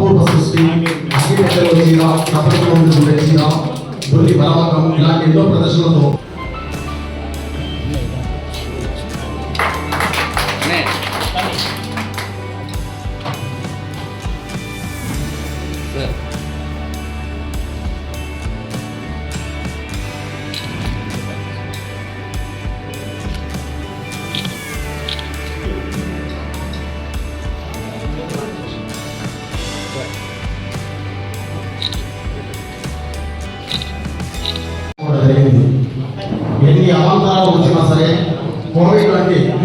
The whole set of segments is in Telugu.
అపూర్వ సృష్టి అగ్గిపెట్టెలో చీర కపటిలో ఉండే చీర బుల్లి బలవకం ఇలాంటి ఎన్నో ప్రదర్శనలతో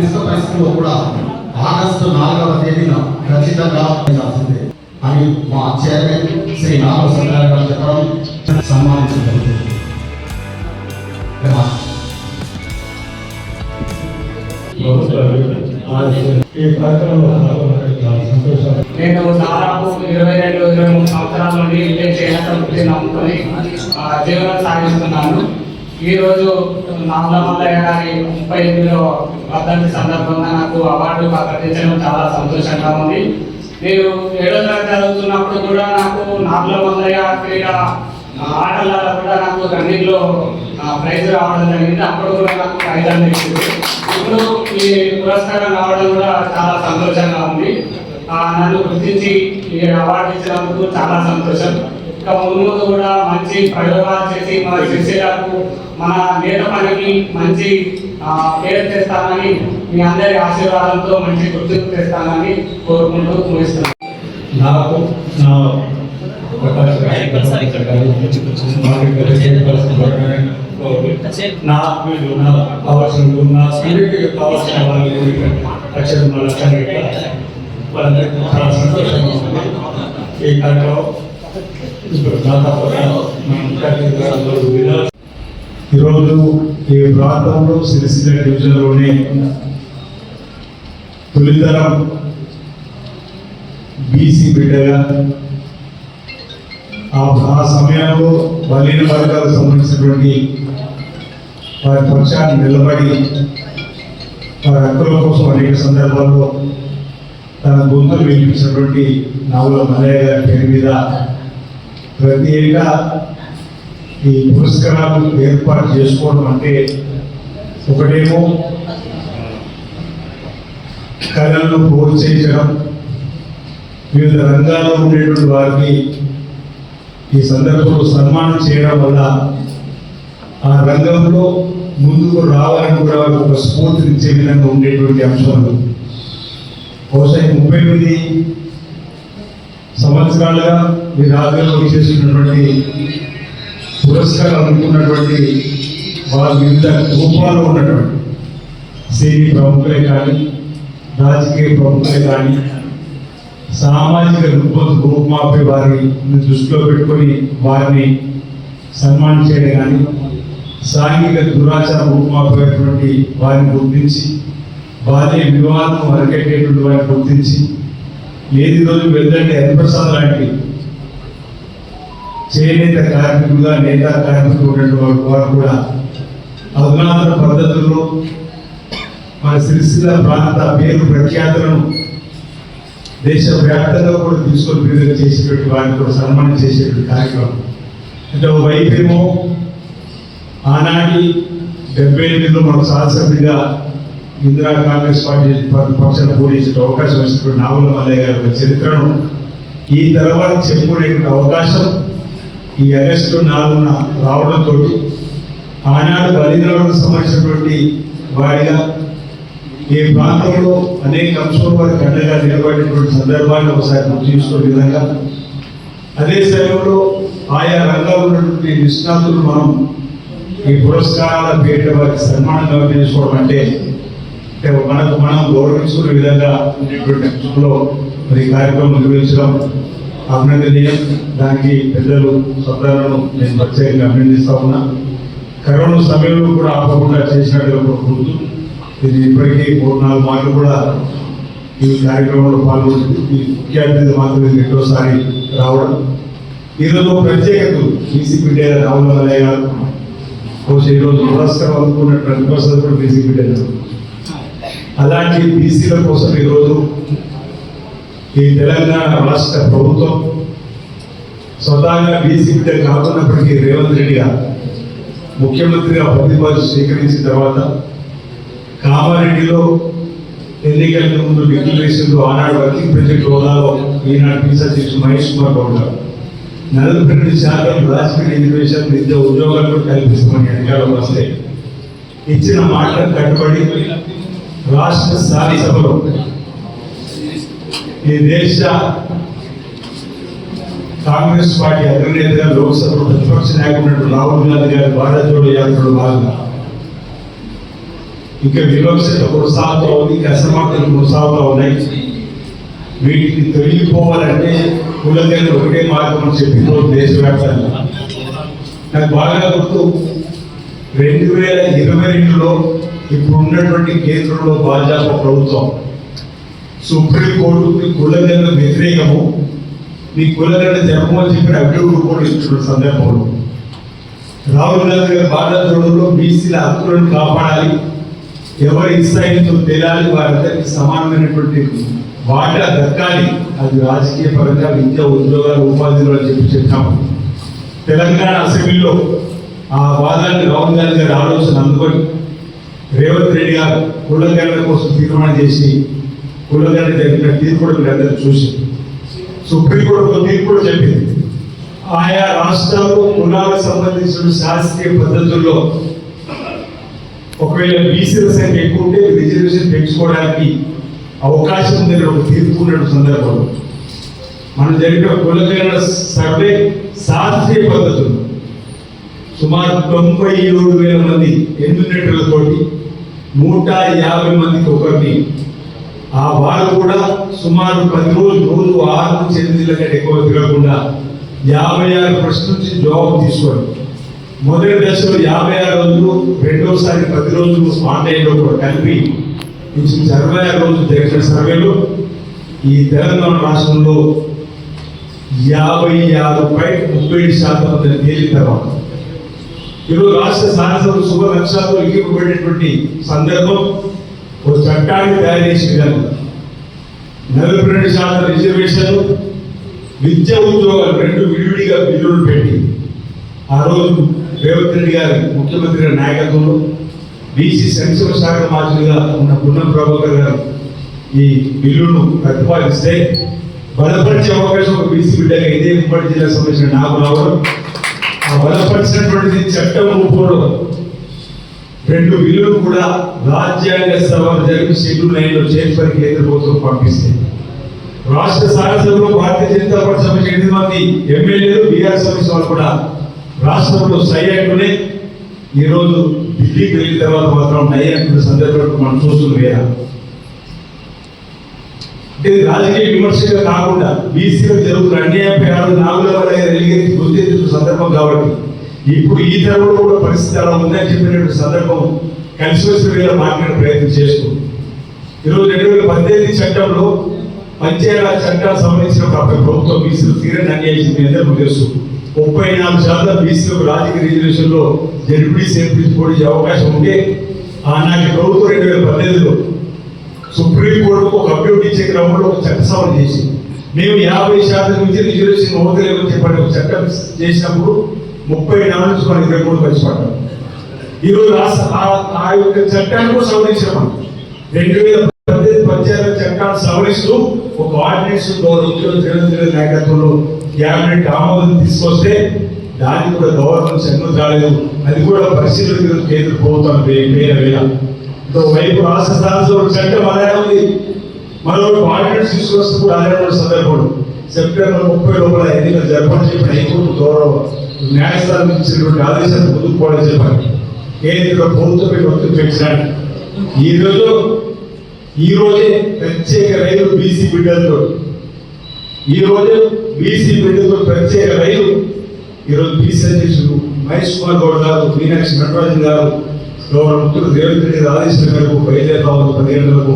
వంటి క్లిష్ట కూడా ఆగస్టు నాలుగవ తేదీన ఖచ్చితంగా చేయాల్సిందే అని మా చైర్మన్ శ్రీ నాగ సత్యారాయణ గారు చెప్పడం సన్మానించడం జరుగుతుంది నేను దాదాపు ఇరవై రెండు ఇరవై మూడు సంవత్సరాల నుండి నమ్ముకొని జీవనం సాగిస్తున్నాను ఈరోజు రోజు గారి ముప్పై ఎనిమిదిలో వర్ధంతి సందర్భంగా నాకు అవార్డు ప్రకటించడం చాలా సంతోషంగా ఉంది. నేను ఏడో తరగతి చదువుతున్నప్పుడు కూడా నాకు నామల మల్లయ్య క్రీడ ఆటలలో కూడా నాకు రన్నింగ్లో ప్రైజ్ రావడం జరిగింది. అప్పుడు కూడా నాకు ప్రైజ్ అందించింది. ఇప్పుడు ఈ పురస్కారం రావడం కూడా చాలా సంతోషంగా ఉంది. ఆ, నన్ను గుర్తించి ఈ అవార్డు ఇచ్చినందుకు చాలా సంతోషం. ఇంకా ముందు కూడా మంచి ప్రయోగాలు చేసి మన శిష్యులకు మన నేత పనికి మంచి పేరు తెస్తానని మీ అందరి ఆశీర్వాదంతో మంచి గుర్తింపు తెస్తానని కోరుకుంటూ ముగిస్తున్నాను. నాకు నా ప్రకాశ్ గారి నా వీళ్ళు నా కావాల్సిన నా స్త్రీకి కావాల్సిన వాళ్ళు అక్షరం లక్షణం వాళ్ళందరికీ చాలా సంతోషంగా ఉంది. ఈ కార్యక్రమం ఈరోజు ఈ ప్రాంతంలో సిరిసిల్ల డివిజన్లోనే తొలితరం బీసీ బిడ్డగా ఆ సమయంలో బలీన వర్గాలకు సంబంధించినటువంటి వారి పక్షాన్ని నిలబడి వారి హక్కుల కోసం అనేక సందర్భాల్లో తన గొంతులు వినిపించినటువంటి నవల మలయ్య గారి పేరు మీద ప్రతి ఏటా ఈ పురస్కారాలు ఏర్పాటు చేసుకోవడం అంటే ఒకటేమో కళలను ప్రోత్సహించడం వివిధ రంగాల్లో ఉండేటువంటి వారిని ఈ సందర్భంలో సన్మానం చేయడం వల్ల ఆ రంగంలో ముందుకు రావాలని కూడా ఒక స్ఫూర్తినిచ్చే విధంగా ఉండేటువంటి అంశాలు. బహుశా ముప్పై ఎనిమిది సంవత్సరాలుగా మీ రాజ్యంలో చేస్తున్నటువంటి పురస్కారం అందుకున్నటువంటి వారి వివిధ రూపాల్లో ఉన్నటువంటి సినీ ప్రముఖులే కానీ రాజకీయ ప్రముఖులే కానీ సామాజిక రూప రూపుమాపే వారిని దృష్టిలో పెట్టుకొని వారిని సన్మానించేది కానీ సాంఘిక దురాచార రూపుమాపేటువంటి వారిని గుర్తించి బాల్య వివాహం అరికెట్టేటువంటి వారిని గుర్తించి ఏది రోజు వెళ్ళంటే హరిప్రసాద్ లాంటి చేనేత కార్మికులుగా నేత కార్మికులు ఉన్నటువంటి వారు వారు కూడా అధునాతన పద్ధతుల్లో మన సిరిసిల్ల ప్రాంత పేరు ప్రఖ్యాతులను దేశవ్యాప్తంగా కూడా తీసుకొని విడుదల చేసేటువంటి వారిని కూడా సన్మానం చేసేటువంటి కార్యక్రమం. అంటే వైద్యము ఆనాటి డెబ్బై ఎనిమిదిలో మనకు శాసనసభ్యుడిగా ఇందిరా కాంగ్రెస్ పార్టీ ప- పక్షాన పోటీ అవకాశం వచ్చినటువంటి నాగుల మల్లయ్య గారి యొక్క చరిత్రను ఈ తర్వాత చెప్పుకునేటువంటి అవకాశం ఈ ఆగస్టు నాలుగున రావడంతో ఆనాడు దళితులకు సంబంధించినటువంటి వారిగా ఈ ప్రాంతంలో అనేక అంశాల వారి కళ్ళగా నిలబడినటువంటి సందర్భాన్ని ఒకసారి గుర్తు చేసుకునే విధంగా. అదే సమయంలో ఆయా రంగాల్లో ఉన్నటువంటి నిష్ణాతులు మనం ఈ పురస్కారాల పేరిట వారికి సన్మానంగా చేసుకోవడం అంటే అంటే మనకు మనం గౌరవించుకునే విధంగా ఉండేటువంటి అంశంలో మరి కార్యక్రమం నిర్వహించడం అభినందనీయం. దానికి పెద్దలు సభ్యులను నేను ప్రత్యేకంగా అభినందిస్తా ఉన్నా. కరోనా సమయంలో కూడా ఆపకుండా చేసినట్టుగా కోరుకుంటూ ఇది ఇప్పటికీ మూడు నాలుగు మార్లు కూడా ఈ కార్యక్రమంలో పాల్గొంటుంది ఈ ముఖ్య అతిథి మాత్రమే రెండోసారి రావడం. ఈరోజు ఒక ప్రత్యేకత బీసీ బిడ్డ రావుల మల్లయ్య బహుశా ఈరోజు పురస్కారం అందుకున్న బీసీపీ కూడా అలాంటి బీసీల కోసం ఈరోజు ఈ తెలంగాణ రాష్ట్ర ప్రభుత్వం స్వతహాగా బీసీ బిడ్డ కాకున్నప్పటికీ రేవంత్ రెడ్డి గారు ముఖ్యమంత్రిగా ప్రతిపాదన స్వీకరించిన తర్వాత కామారెడ్డిలో ఎన్నికలకు ముందు డిక్లరేషన్లో ఆనాడు వర్కింగ్ ప్రెసిడెంట్ హోదాలో ఈనాడు పీసీ అధ్యక్షుడు మహేష్ కుమార్ గౌడ్ గారు. నలభై రెండు శాతం రాజకీయ ఎడ్యుకేషన్ విద్య ఉద్యోగాలు కల్పిస్తామని అధికారం వస్తే ఇచ్చిన మాటలకు కట్టుబడి రాష్ట్ర స్థాయి సభలో ఈ దేశ కాంగ్రెస్ పార్టీ అధినేతగా లోక్సభ ప్రతిపక్ష నాయకుడు రాహుల్ గాంధీ గారి భారత్ జోడో యాత్రలో భాగంగా ఇంకా వివక్షత కొనసాగుతూ ఉంది ఇంకా అసమానతలు కొనసాగుతూ ఉన్నాయి. వీటికి తొలగిపోవాలంటే కులగని ఒకటే మార్గం అని చెప్పి దేశవ్యాప్తంగా. నాకు బాగా గుర్తు రెండు వేల ఇరవై రెండులో ఇప్పుడు ఉన్నటువంటి కేంద్రంలో భాజపా ప్రభుత్వం సుప్రీంకోర్టుకి కులగన వ్యతిరేకము మీ కులగన జరగమని చెప్పిన అభివృద్ధి కూడా ఇస్తున్న సందర్భంలో రాహుల్ గాంధీ గారి భారతదేశంలో బీసీల హక్కులను కాపాడాలి ఎవరి ఇస్తాయితో తేలాలి వారందరికీ సమానమైనటువంటి వాటా దక్కాలి. అది రాజకీయ పరంగా విద్య ఉద్యోగాలు ఉపాధిలో అని చెప్పి చెప్పాము తెలంగాణ అసెంబ్లీలో ఆ వాదాన్ని రాహుల్ గాంధీ గారి ఆలోచన అందుకొని రేవంత్ రెడ్డి గారు కులగణన కోసం తీర్మానం చేసి కులగణన జరిగిన తీర్పు కూడా మీరు చూసి సుప్రీంకోర్టు తీర్పు కూడా చెప్పింది. ఆయా రాష్ట్రాలు కులాలకు సంబంధించిన శాస్త్రీయ పద్ధతుల్లో ఒకవేళ బీసీల సంఖ్య ఎక్కువ ఉంటే రిజర్వేషన్ పెంచుకోవడానికి అవకాశం ఉందని ఒక తీర్పు సందర్భంలో. మనం జరిగిన కులగణన సర్వే శాస్త్రీయ పద్ధతులు. సుమారు తొంభై ఏడు వేల మంది ఎన్నిటలతోటి నూట యాభై మందికి ఒకరిని. ఆ వారు కూడా సుమారు పది రోజులు రోజు ఆరు నుంచి ఎనిమిది కంటే ఎక్కువ తిరగకుండా యాభై ఆరు ప్రశ్నల నుంచి జవాబు తీసుకోండి. మొదటి దశలో యాభై ఆరు రోజులు రెండోసారి పది రోజులు ఆన్లైన్లో కూడా కలిపి ఇంచుమించు అరవై ఆరు రోజులు జరిగిన సర్వేలో ఈ తెలంగాణ రాష్ట్రంలో యాభై ఆరు పై ముప్పై శాతం మంది తేలిన తర్వాత ఈరోజు రాష్ట్ర శాసనసభ శుభ లక్ష్యాలతో ఇవ్వబడినటువంటి సందర్భం ఒక చట్టాన్ని తయారు చేసి విధానం నలభై రెండు శాతం రిజర్వేషన్లు విద్యా ఉద్యోగాలు రెండు విడివిడిగా బిల్లులు పెట్టి ఆ రోజు రేవంత్ రెడ్డి గారి ముఖ్యమంత్రి గారి నాయకత్వంలో బీసీ సంక్షేమ శాఖ మాజీగా ఉన్న పున్నం ప్రభాకర్ గారు ఈ బిల్లును ప్రతిపాదిస్తే బలపరిచే అవకాశం ఒక బీసీ బిడ్డగా ఇదే ఉమ్మడి జిల్లా సంబంధించిన నాకు రావడం. ఆ బలపరిచినటువంటిది చట్టం రూపంలో రెండు బిల్లులు కూడా రాజ్యాంగ సభ జరిగి షెడ్యూల్ నైన్లో కేంద్ర ప్రభుత్వం పంపిస్తే. రాష్ట్ర శాసనసభలో భారతీయ జనతా పార్టీ సభ్యులు ఎనిమిది మంది ఎమ్మెల్యేలు బీఆర్ సభ్యులు వాళ్ళు కూడా రాష్ట్రంలో సై అంటూనే ఈ రోజు ఢిల్లీకి వెళ్ళిన తర్వాత మాత్రం నై అంటున్న సందర్భంలో మనం చూస్తుంది వేరా అంటే రాజకీయ విమర్శగా కాకుండా బీసీలో జరుగుతున్న అన్యాయంపై ఆరు నాలుగు వల్ల ఎలిగేసి గుర్తించిన సందర్భం కాబట్టి ఇప్పుడు ఈ తరంలో కూడా పరిస్థితి అలా ఉందని చెప్పినటువంటి సందర్భం కలిసి వచ్చిన మాట్లాడే ప్రయత్నం చేస్తుంది ఈరోజు రెండు వేల పద్దెనిమిది చట్టంలో పంచాయతీరాజ్ చట్టాలకు సంబంధించిన ప్రభుత్వ ప్రభుత్వం బీసీలు తీరని అన్యాయం చేసింది మీ తెలుసు. ముప్పై నాలుగు శాతం బీసీలకు రాజకీయ రిజర్వేషన్లో జడ్పీసీ ఎంపీ పోటీ అవకాశం ఉంటే ఆనాటి ప్రభుత్వం రెండు వేల పద్దెనిమిదిలో సుప్రీంకోర్టుకు ఒక అభ్యర్థి ఇచ్చే క్రమంలో ఒక చట్ట సవరణ చేసి మేము యాభై శాతం నుంచి రిజర్వేషన్ ఓటలేమని చెప్పండి ఒక చట్టం చేసినప్పుడు ముప్పై నాలుగు నుంచి మనం ఇరవై మూడు కలిసి ఈరోజు రాష్ట్ర ఆ- యొక్క చట్టాన్ని కూడా సవరించాం రెండు వేల పద్దెనిమిది పంచాయతీ చట్టాన్ని సవరిస్తూ ఒక ఆర్డినెన్స్ గౌరవ ముఖ్యమంత్రి రేవంత్ రెడ్డి నాయకత్వంలో క్యాబినెట్ ఆమోదం తీసుకొస్తే దానికి కూడా గవర్నమెంట్ చెంగు రాలేదు. అది కూడా పరిశీలన కేంద్ర ప్రభుత్వం వేరే వేళ. వైపు రాష్ట్ర స్థానంలో చట్టం అదే ఉంది. మరో ఆర్డినెన్స్ తీసుకొస్తే కూడా అదే ఉన్న సందర్భం సెప్టెంబర్ ముప్పై లోపల ఎన్నికలు జరపని చెప్పి హైకోర్టు గౌరవ న్యాయస్థానం ఇచ్చినటువంటి ఆదేశాన్ని ముందుకు చెప్పండి. చెప్పాలి కేంద్ర ప్రభుత్వమే వ్యక్తం పెంచినాడు ఈ రోజు ఈ ప్రత్యేక రైలు బీసీ బిడ్డలతో ఈరోజు బీసీ బిడ్డలతో ప్రత్యేక రైలు ఈరోజు బీసీ అధ్యక్షుడు మహేష్ కుమార్ గౌడ్ గారు మీనాక్షి నటరాజన్ గారు గౌరవ ముఖ్యులు రేవంత్ రెడ్డి ఆదేశం మేరకు బయలుదేరుతా ఉంది పదిహేను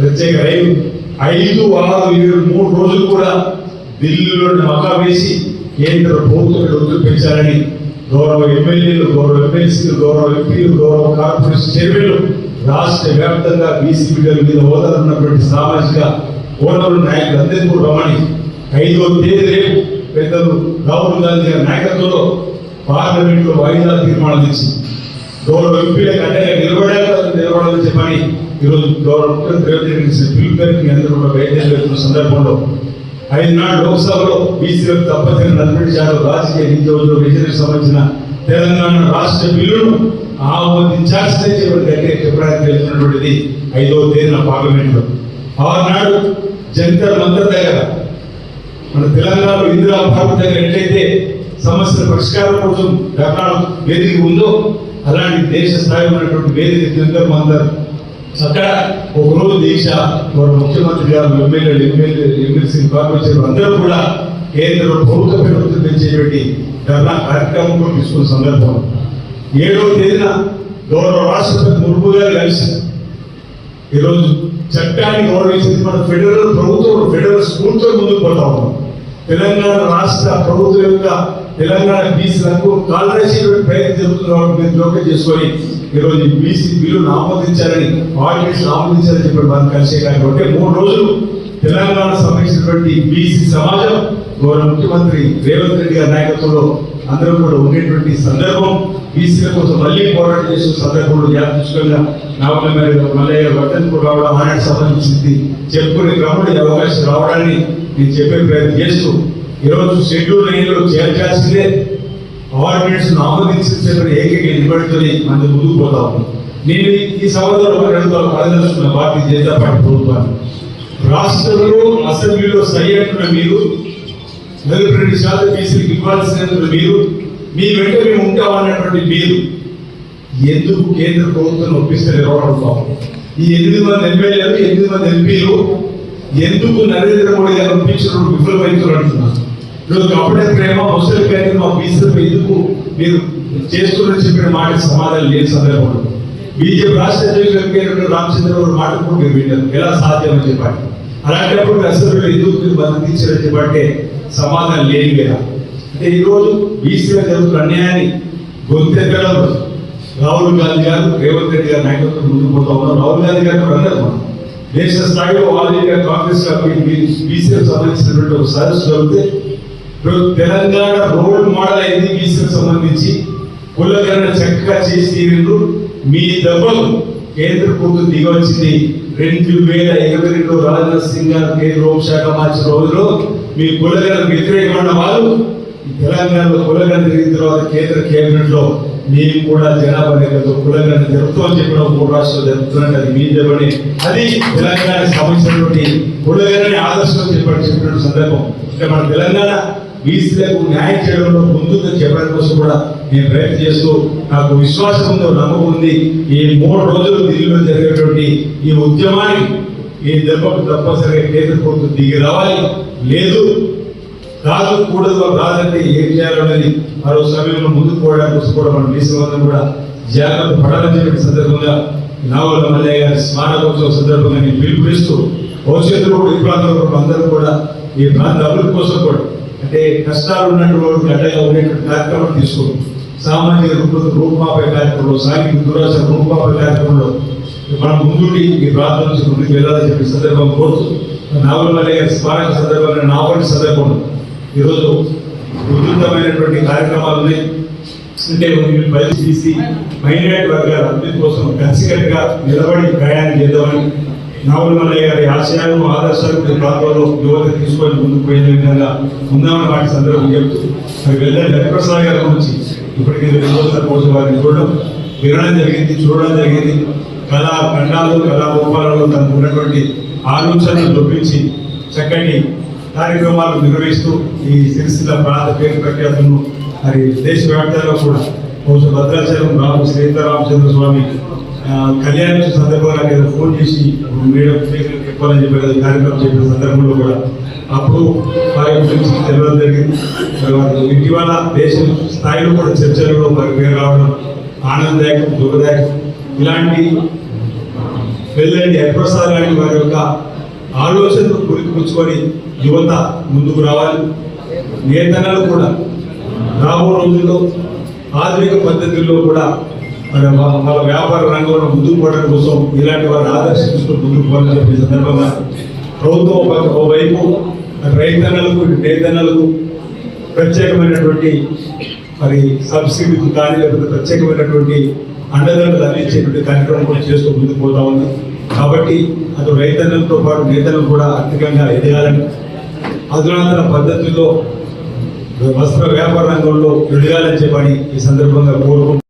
ప్రత్యేక రైలు. ఐదు ఆరు ఏడు మూడు రోజులు కూడా ఢిల్లీలో మకా వేసి కేంద్ర ప్రభుత్వం మీద గౌరవ ఎమ్మెల్యేలు గౌరవ ఎమ్మెల్సీలు గౌరవ ఎంపీలు గౌరవ కార్పొరేషన్ చైర్మన్లు రాష్ట్ర వ్యాప్తంగా బీసీ బిడ్డల మీద హోదాలు సామాజిక ఓనర్లు నాయకులు అందరికీ కూడా రమ్మని ఐదో తేదీ రేపు పెద్దలు రాహుల్ గాంధీ గారి నాయకత్వంలో పార్లమెంట్లో వాయిదా తీర్మానం ఇచ్చి గౌరవ ఎంపీలకు అండగా నిలబడాక నిలబడాలని చెప్పని ఈరోజు గౌరవ ముఖ్యమంత్రి రేవంత్ రెడ్డి పిలుపు మేరకు అందరూ కూడా బయలుదేరుతున్న సందర్భంలో ఐదు నాడు లోక్సభలో బీసీలకు తప్పనిసరి నలభై శాతం రాజకీయ నియోజకవర్గ రిజర్వేషన్ సంబంధించిన తెలంగాణ రాష్ట్ర బిల్లును ఆమోదించాల్సిందే చెప్పి తెలిసినటువంటిది చెప్పడానికి వెళ్తున్నటువంటిది ఐదవ తేదీన పార్లమెంట్లో. ఆనాడు జంతర్ మంతర్ దగ్గర మన తెలంగాణలో ఇందిరా భారత్ దగ్గర ఎట్లయితే సమస్యల పరిష్కారం కోసం ధర్నాలు వేదిక ఉందో అలాంటి దేశ స్థాయి ఉన్నటువంటి వేదిక జంతర్ మంతర్ అక్కడ ఒక రోజు దీక్ష మన ముఖ్యమంత్రి గారు ఎమ్మెల్యేలు ఎమ్మెల్యే ఎమ్మెల్సీ కార్పొరేషన్ అందరూ కూడా కేంద్ర ప్రభుత్వ ప్రభుత్వం తెచ్చేటువంటి ధర్నా కార్యక్రమం కూడా తీసుకున్న సందర్భం. ఏడవ తేదీన గౌరవ రాష్ట్రపతి ముర్ము గారు కలిసి ఈరోజు చట్టాన్ని గౌరవించింది మన ఫెడరల్ ప్రభుత్వం ఫెడరల్ స్కూల్తో ముందుకు పోతా ఉన్నాం. తెలంగాణ రాష్ట్ర ప్రభుత్వం యొక్క తెలంగాణ బీసీలకు కాలరేసేటువంటి ప్రయత్నం జరుగుతుంది కాబట్టి మీరు జోక్యం చేసుకొని ఈరోజు బీసీ బిల్లును ఆమోదించాలని ఆర్డినెన్స్ ఆమోదించాలని చెప్పి మనం కలిసే కాబట్టి మూడు రోజులు తెలంగాణ సంబంధించినటువంటి బీసీ సమాజం గౌరవ ముఖ్యమంత్రి రేవంత్ రెడ్డి గారి నాయకత్వంలో అందరూ కూడా ఉండేటువంటి సందర్భం బీసీల కోసం మళ్ళీ పోరాటం చేసిన సందర్భంలో యాదృష్టికంగా నావల మల్లయ్య వర్ధన్ రావడం ఆనాడు సంబంధించింది చెప్పుకునే క్రమంలో అవకాశం రావడాన్ని నేను చెప్పే ప్రయత్నం చేస్తూ ఈరోజు షెడ్యూల్ లైన్లో చేర్చాల్సిందే. ఆర్డినెన్స్ ఆమోదించిన ఏకైక నిలబడుతుంది మన ముందుకు పోతా ఉన్నాం. నేను ఈ సమాధానం అడుగుతాను పదదర్శన భారతీయ జనతా పార్టీ ప్రభుత్వాన్ని. రాష్ట్రంలో అసెంబ్లీలో సై అంటున్న మీరు నలభై రెండు శాతం బీసీలకు ఇవ్వాల్సినందుకు మీరు మీ వెంట మేము ఉంటామన్నటువంటి మీరు ఎందుకు కేంద్ర ప్రభుత్వం ఒప్పిస్తే నిలబడతాం ఈ ఎనిమిది మంది ఎమ్మెల్యేలు ఎనిమిది మంది ఎంపీలు ఎందుకు నరేంద్ర మోడీ గారు ఒప్పించడం విఫలమవుతున్నారు నువ్వు ఈరోజు అప్పుడే ప్రేమ ముసలి కానీ మా బీసీలపై ఎందుకు? మీరు చేస్తున్న చెప్పిన మాట సమాధానం లేని సందర్భంలో బీజేపీ రాష్ట్ర అధ్యక్షులు ఎంపీ రామచంద్రరావు మాట కూడా మీరు విన్నారు ఎలా సాధ్యమని చెప్పండి. అలాంటప్పుడు అసలు ఎందుకు మీరు మద్దతు ఇచ్చారని చెప్పంటే సమాధానం లేని కదా అంటే ఈరోజు బీసీలో జరుగుతున్న అన్యాయాన్ని గొంతెక్కడం రాహుల్ గాంధీ గారు రేవంత్ రెడ్డి గారు నాయకత్వం ముందుకు పోతా ఉన్నారు. రాహుల్ గాంధీ గారు కూడా అన్నారు మనం. దేశ స్థాయిలో ఆల్ ఇండియా కాంగ్రెస్ బీసీలకు సంబంధించినటువంటి ఒక సదస్సు జరిగితే తెలంగాణ రోల్ మోడల్ అయింది బీసీలకు సంబంధించి కులగరణ చక్కగా చేసి మీ దెబ్బలు కేంద్ర ప్రభుత్వం దిగవచ్చింది రెండు వేల ఇరవై రెండు రాజ్నాథ్ సింగ్ గారు కేంద్ర హోంశాఖ మార్చిన రోజులో మీ కులగరణ వ్యతిరేకమైన వాళ్ళు తెలంగాణలో కులగరణ జరిగిన తర్వాత కేంద్ర కేబినెట్లో మేము కూడా జనాభా లెక్కతో కులగరణ జరుపుతామని చెప్పిన మూడు రాష్ట్రాలు జరుపుతున్నట్టు అది మీ చెప్పండి అది తెలంగాణ సంబంధించినటువంటి కులగరణ ఆదర్శం చెప్పండి చెప్పిన సందర్భం. అంటే మన తెలంగాణ బీసీలకు న్యాయం చేయడంలో ముందుకు చెప్పడం కోసం కూడా నేను ప్రయత్నం చేస్తూ నాకు విశ్వాసం ఉందో నమ్మకం ఉంది. ఈ మూడు రోజులు ఢిల్లీలో జరిగేటువంటి ఈ ఉద్యమానికి ఈ దెబ్బకు తప్పనిసరిగా కేంద్ర ప్రభుత్వం దిగి రావాలి. లేదు కాదు కూడదు రాదంటే ఏం చేయాలనేది మరో సమయంలో ముందుకు పోవడానికి కోసం కూడా మన దేశం కూడా జాగ్రత్త పడాలని చెప్పిన సందర్భంగా నావల మల్లయ్య గారి స్మారకోత్సవ సందర్భంగా నేను పిలుపునిస్తూ భవిష్యత్తులో కూడా ఈ ప్రాంతంలో అందరూ కూడా ఈ ప్రాంత అభివృద్ధి కోసం కూడా అంటే కష్టాలు ఉన్నటువంటి వాడికి అడ్డగా ఉండేటువంటి కార్యక్రమం తీసుకోండి. సామాజిక రూప రూపుమాపే కార్యక్రమంలో సాంఘిక దురాశ రూపుమాపే కార్యక్రమంలో మనం ముందుండి ఈ ప్రాంతం నుంచి ముందుకు వెళ్ళాలని చెప్పి సందర్భం కోరుతూ నావల స్మారక సందర్భంగా నావల్ సందర్భం. ఈరోజు ఉధృతమైనటువంటి కార్యక్రమాలని అంటే వీళ్ళు మైనార్టీ వర్గాల అభివృద్ధి కోసం కలిసికట్టుగా నిలబడి ప్రయాణం చేద్దామని నావల్ మల్లయ్య గారి ఆశయాలను ఆదర్శాలు ఈ ప్రాంతంలో యువత తీసుకొని ముందుకు పోయే విధంగా ఉందామని వాటి సందర్భం చెప్తూ మరి వెళ్ళండి హరిప్రసాద్ గారి గురించి. ఇప్పటికీ రెండు రోజుల కోసం వారిని చూడడం వినడం జరిగింది చూడడం జరిగింది. కళా ఖండాలు కళా రూపాలలో తనకు ఉన్నటువంటి ఆలోచనలు దొప్పించి చక్కటి కార్యక్రమాలు నిర్వహిస్తూ ఈ సిరిసిల్ల ప్రాంత పేరు ప్రఖ్యాతులను మరి దేశవ్యాప్తంగా కూడా బహుశా భద్రాచలం రాము సీతారామచంద్ర స్వామి కళ్యాణ సందర్భంగా నేను ఫోన్ చేసి మేడం చెప్పాలని చెప్పి కార్యక్రమం చేసిన సందర్భంలో కూడా అప్పుడు వారి గురించి తెలియడం జరిగింది. తర్వాత ఇటీవల దేశ స్థాయిలో కూడా చర్చలలో వారి పేరు రావడం ఆనందదాయకం దుఃఖదాయకం. ఇలాంటి వెళ్ళండి హరిప్రసాద్ వారి యొక్క ఆలోచనలు పురికిపుచ్చుకొని యువత ముందుకు రావాలి. నేతన్నలు కూడా రాబో రోజుల్లో ఆధునిక పద్ధతుల్లో కూడా మరి వాళ్ళ వ్యాపార రంగంలో ముందుకు పోవడం కోసం ఇలాంటి వారిని ఆదర్శించుకుని ముందుకు పోవాలని చెప్పే సందర్భంగా ప్రభుత్వం ఒక- వైపు రైతన్నలకు నేతన్నలకు ప్రత్యేకమైనటువంటి మరి సబ్సిడీ కానీ లేకపోతే ప్రత్యేకమైనటువంటి అండదండలు అందించేటువంటి కార్యక్రమం కూడా చేస్తూ ముందుకు పోతా ఉంది. కాబట్టి అటు రైతన్నలతో పాటు నేతలు కూడా ఆర్థికంగా ఎదగాలని అధునాతన పద్ధతుల్లో వస్త్ర వ్యాపార రంగంలో ఎదగాలని చెప్పని ఈ సందర్భంగా కోరుకుంటున్నాను.